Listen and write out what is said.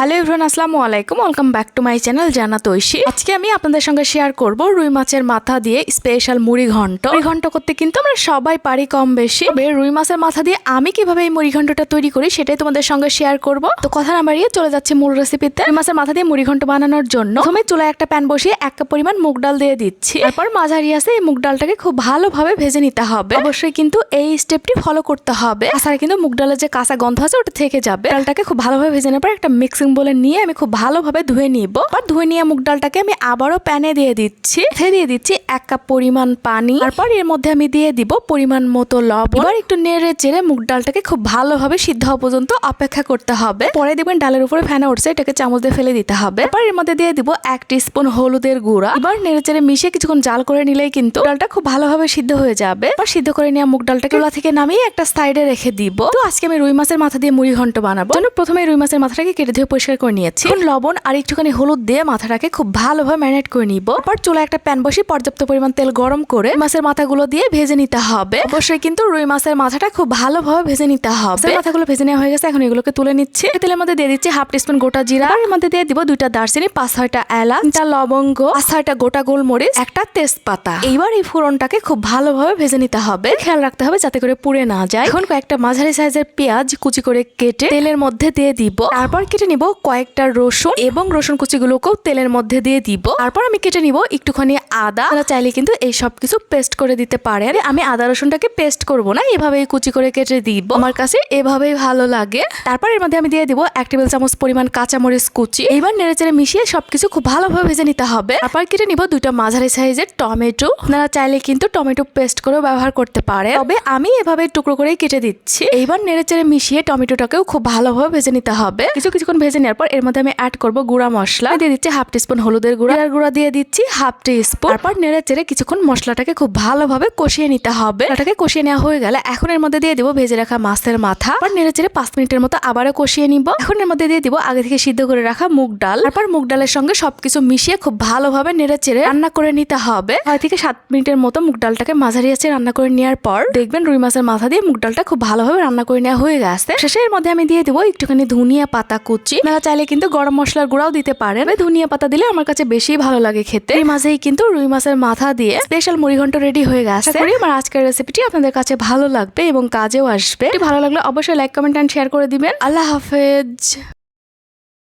Hello everyone আসসালামু আলাইকুম। Welcome back to my channel জানা তৈশি আজকে আমি আপনাদের সঙ্গে শেয়ার করব রুই মাছের মাথা দিয়ে স্পেশাল মুড়ি ঘন্ট। মুড়ি ঘন্ট করতে কিন্তু আমরা সবাই পারি কম বেশি। রুই মাছের মাথা দিয়ে আমি কীভাবে এই মুড়ি ঘন্টটা তৈরি করি সেটাই তোমাদের সঙ্গে শেয়ার করব। তো কথা না বাড়িয়ে চলে যাচ্ছে মূল রেসিপিতে রুই মাছের মাথা দিয়ে মুড়ি ঘন্ট বানানোর জন্য প্রথমে চুলায় একটা প্যান বসিয়ে এক কাপ পরিমাণ মুগ ডাল দিয়ে দিচ্ছি। তারপর মাঝারি আছে এই মুগ ডালটাকে খুব ভালোভাবে ভেজে নিতে হবে। অবশ্যই কিন্তু এই স্টেপটি ফলো করতে হবে। তাছাড়া কিন্তু মুগ ডালের যে কাঁচা গন্ধ আছে ওটা থেকে যাবে। ডালটাকে খুব ভালোভাবে ভেজে নেওয়ার পর একটা মিক্সিং বলে নিয়ে আমি খুব ভালোভাবে ধুয়ে নিব। আর ধুয়ে নিয়ে মুগ ডালটাকে আমি আবারও প্যানে দিয়ে দিচ্ছি। দিয়ে দিচ্ছি এক কাপ পরিমাণ পানি। তারপর এর মধ্যে আমি দিয়ে দিব পরিমাণ মতো লবণ। এবার একটু নেড়ে চেড়ে মুগ ডালটাকে খুব ভালোভাবে সিদ্ধ হওয়া পর্যন্ত অপেক্ষা করতে হবে। পরে দেখবেন ডালের উপরে ফেনা উঠছে, এটাকে চামচ দিয়ে ফেলে দিতে হবে। এবার এর মধ্যে দিয়ে দিব এক স্পুন হলুদের গুঁড়া। এবার নেড়ে চেড়ে মিশিয়ে কিছুক্ষণ জাল করে নিলেই কিন্তু ডালটা খুব ভালোভাবে সিদ্ধ হয়ে যাবে। এবার সিদ্ধ করে নেওয়া মুগ ডালটাকে চুলা থেকে নামিয়ে একটা সাইডে রেখে দিব। তো আজকে আমি রুই মাছের মাথা দিয়ে মুড়ি ঘন্ট বানাবো প্রথমে রুই মাছের মাথাটাকে কেটে ধুয়ে পরিষ্কার করে নিয়েছি। এখন লবণ আর একটুখানি হলুদ দিয়ে মাথাটাকে খুব ভালোভাবে ম্যারিনেট করে নিব। তারপর চুলা একটা প্যান বসিয়ে পর্যাপ্ত পরিমাণ তেল গরম করে মাছের মাথাগুলো দিয়ে ভেজে নিতে হবে। অবশ্যই কিন্তু রুই মাছের মাথাটা খুব ভালোভাবে ভেজে নিতে হবে। মাথাগুলো ভেজে নেওয়া হয়ে গেছে, এখন এগুলোকে তুলে নিচ্ছি। তেলের মধ্যে দিয়ে দিচ্ছি হাফ টিস্পুন গোটা জিরা। এর মধ্যে দিয়ে দিব দুইটা দারচিনি, পাঁচ ছয়টা এলাচ, তিনটা লবঙ্গ, পাঁচ ছয়টা গোটা গোলমরিচ, একটা তেজপাতা। এইবার এই ফোড়নটাকে খুব ভালোভাবে ভেজে নিতে হবে। খেয়াল রাখতে হবে যাতে করে পুড়ে না যায়। এখন কয়েকটা মাঝারি সাইজের পেঁয়াজ কুচি করে কেটে তেলের মধ্যে দিয়ে দিব। তারপর কেটে নিব কয়েকটা রসুন এবং রসুন কুচিগুলোকেও তেলের মধ্যে দিয়ে দিব। তারপর আমি কেটে নিব একটুখানি আদা। আপনারা চাইলে কিন্তু এই সব কিছু পেস্ট করে দিতে পারেন। আমি আদা রসুনটাকে পেস্ট করব না, এভাবেই কুচি করে কেটে দিব। আমার কাছে এভাবেই ভালো লাগে। তারপর এর মধ্যে আমি দিয়ে দিব এক টেবিল চামচ পরিমাণ কাঁচামরিচ কুচি। এইবার নেড়েচেড়ে মিশিয়ে সবকিছু খুব ভালোভাবে ভেজে নিতে হবে। তারপর কেটে নিব দুইটা মাঝারি সাইজের টমেটো। আপনারা চাইলে কিন্তু টমেটো পেস্ট করেও ব্যবহার করতে পারে তবে আমি এভাবে টুকরো করেই কেটে দিচ্ছি। এইবার নেড়েচেড়ে মিশিয়ে টমেটোটাকেও খুব ভালোভাবে ভেজে নিতে হবে। কিছু কিছুক্ষণ ভেজে নেওয়ার পর এর মধ্যে আমি অ্যাড করব গুঁড়া মশলা। দিয়ে দিচ্ছি হাফ টিস্পুন হলুদের গুঁড়া। গুঁড়া দিয়ে দিচ্ছি হাফ টিস্পুন তারপর নেড়ে চেড়ে কিছুক্ষণ মশলাটাকে খুব ভালোভাবে কষিয়ে নিতে হবে। এটাকে কষিয়ে নেওয়া হয়ে গেলে এখন এর মধ্যে দিয়ে দিব ভেজে রাখা মাছের মাথা। তারপর নেড়ে চেড়ে পাঁচ মিনিটের মতো আবারও কষিয়ে নিব। এখন এর মধ্যে দিয়ে দিব আগে থেকে সিদ্ধ করে রাখা মুগ ডাল। তারপর মুগ ডালের সঙ্গে সবকিছু মিশিয়ে খুব ভালোভাবে নেড়ে চেড়ে রান্না করে নিতে হবে। ছয় থেকে সাত মিনিটের মতো মুগ ডালটাকে মাঝারি আছে রান্না করে নেওয়ার পর দেখবেন রুই মাছের মাথা দিয়ে মুগ ডালটা খুব ভালোভাবে রান্না করে নেওয়া হয়ে গেছে। শেষে এর মধ্যে আমি দিয়ে দিব একটুখানি ধনিয়া পাতা কুচি। মেলা চাইলে কিন্তু গরম মশলার গুঁড়াও দিতে পারেন। ধনিয়া পাতা দিলে আমার কাছে বেশি ভালো লাগে খেতে। এই মাঝেই কিন্তু রুই মাছের মাথা দিয়ে স্পেশাল মুড়িঘণ্ট রেডি হয়ে গেছে। করি আমার আজকের রেসিপিটি আপনাদের কাছে ভালো লাগবে এবং কাজেও আসবে। ভালো লাগলে অবশ্যই লাইক কমেন্ট অ্যান্ড শেয়ার করে দিবেন। আল্লাহ হাফেজ।